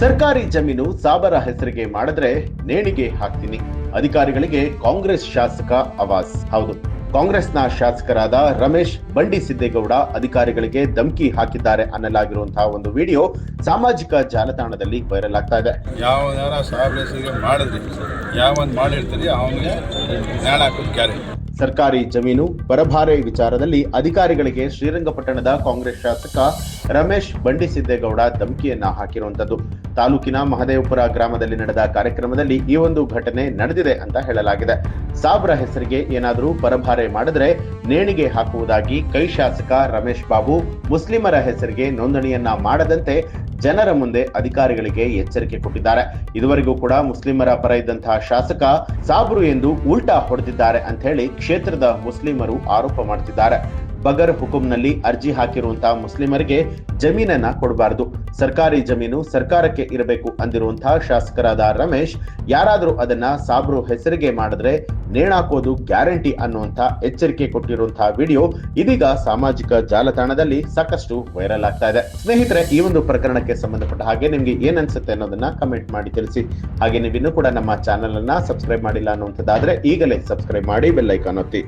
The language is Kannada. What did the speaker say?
ಸರ್ಕಾರಿ ಜಮೀನು ಸಾಬರ ಹೆಸರಿಗೆ ಮಾಡಿದ್ರೆ ನೇಣಿಗೆ ಹಾಕ್ತೀನಿ. ಅಧಿಕಾರಿಗಳಿಗೆ ಕಾಂಗ್ರೆಸ್ ಶಾಸಕ ಅವಾಸ್ ಹೌದು, ಕಾಂಗ್ರೆಸ್ನ ಶಾಸಕರಾದ ರಮೇಶ್ ಬಂಡಿ ಸಿದ್ದೇಗೌಡ ಅಧಿಕಾರಿಗಳಿಗೆ ಧಮಕಿ ಹಾಕಿದ್ದಾರೆ ಅನ್ನಲಾಗಿರುವಂತಹ ಒಂದು ವಿಡಿಯೋ ಸಾಮಾಜಿಕ ಜಾಲತಾಣದಲ್ಲಿ ವೈರಲ್ ಆಗ್ತಾ ಇದೆ. ಹೆಸರಿಗೆ ಮಾಡಿದ್ರಿ ಯಾವೊಂದು ಮಾಡಿರ್ತೀರಿ, ಅವನಿಗೆ ಹಾಕೋದು ಗ್ಯಾರಂಟಿ. ಸರ್ಕಾರಿ ಜಮೀನು ಬರಭಾರೆ ವಿಚಾರದಲ್ಲಿ ಅಧಿಕಾರಿಗಳಿಗೆ ಶ್ರೀರಂಗಪಟ್ಟಣದ ಕಾಂಗ್ರೆಸ್ ಶಾಸಕ ರಮೇಶ್ ಬಂಡಿಸಿದ್ದೇಗೌಡ ಧಮಕಿಯನ್ನ ಹಾಕಿರುವಂತದ್ದು. ತಾಲೂಕಿನ ಮಹದೇವಪುರ ಗ್ರಾಮದಲ್ಲಿ ನಡೆದ ಕಾರ್ಯಕ್ರಮದಲ್ಲಿ ಈ ಒಂದು ಘಟನೆ ನಡೆದಿದೆ ಅಂತ ಹೇಳಲಾಗಿದೆ. ಸಾಬ್ರ ಹೆಸರಿಗೆ ಏನಾದರೂ ಪರಭಾರೆ ಮಾಡಿದ್ರೆ ನೇಣಿಗೆ ಹಾಕುವುದಾಗಿ ಕೈ ಶಾಸಕ ರಮೇಶ್ ಬಾಬು ಮುಸ್ಲಿಮರ ಹೆಸರಿಗೆ ನೋಂದಣಿಯನ್ನ ಮಾಡದಂತೆ ಜನರ ಮುಂದೆ ಅಧಿಕಾರಿಗಳಿಗೆ ಎಚ್ಚರಿಕೆ ಕೊಟ್ಟಿದ್ದಾರೆ. ಇದುವರೆಗೂ ಕೂಡ ಮುಸ್ಲಿಮರ ಪರ ಇದ್ದಂತಹ ಶಾಸಕ ಸಾಬ್ರು ಎಂದು ಉಲ್ಟಾ ಹೊಡೆದಿದ್ದಾರೆ ಅಂತ ಹೇಳಿ ಕ್ಷೇತ್ರದ ಮುಸ್ಲಿಮರು ಆರೋಪ ಮಾಡ್ತಿದ್ದಾರೆ. ಬಗರ್ ಹುಕುಂನಲ್ಲಿ ಅರ್ಜಿ ಹಾಕಿರುವಂತಹ ಮುಸ್ಲಿಮರಿಗೆ ಜಮೀನನ್ನ ಕೊಡಬಾರದು. ಸರ್ಕಾರಿ ಜಮೀನು ಸರ್ಕಾರಕ್ಕೆ ಇರಬೇಕು ಅಂದಿರುವಂತಹ ಶಾಸಕರಾದ ರಮೇಶ್, ಯಾರಾದರೂ ಅದನ್ನ ಸಾಬ್ರು ಹೆಸರಿಗೆ ಮಾಡಿದ್ರೆ ನೇಣಾಕೋದು ಗ್ಯಾರಂಟಿ ಅನ್ನುವಂತ ಎಚ್ಚರಿಕೆ ಕೊಟ್ಟಿರುವಂತಹ ವಿಡಿಯೋ ಇದೀಗ ಸಾಮಾಜಿಕ ಜಾಲತಾಣದಲ್ಲಿ ಸಾಕಷ್ಟು ವೈರಲ್ ಆಗ್ತಾ ಇದೆ. ಸ್ನೇಹಿತರೆ, ಈ ಒಂದು ಪ್ರಕರಣಕ್ಕೆ ಸಂಬಂಧಪಟ್ಟ ಹಾಗೆ ನಿಮ್ಗೆ ಏನ್ ಅನ್ಸುತ್ತೆ ಅನ್ನೋದನ್ನ ಕಮೆಂಟ್ ಮಾಡಿ ತಿಳಿಸಿ. ಹಾಗೆ ನೀವಿನ್ನೂ ಕೂಡ ನಮ್ಮ ಚಾನೆಲ್ ಅನ್ನ ಸಬ್ಸ್ಕ್ರೈಬ್ ಮಾಡಿಲ್ಲ ಅನ್ನುವಂಥದ್ದಾದ್ರೆ ಈಗಲೇ ಸಬ್ಸ್ಕ್ರೈಬ್ ಮಾಡಿ ಬೆಲ್ ಐಕಾನ್ ಒತ್ತಿ.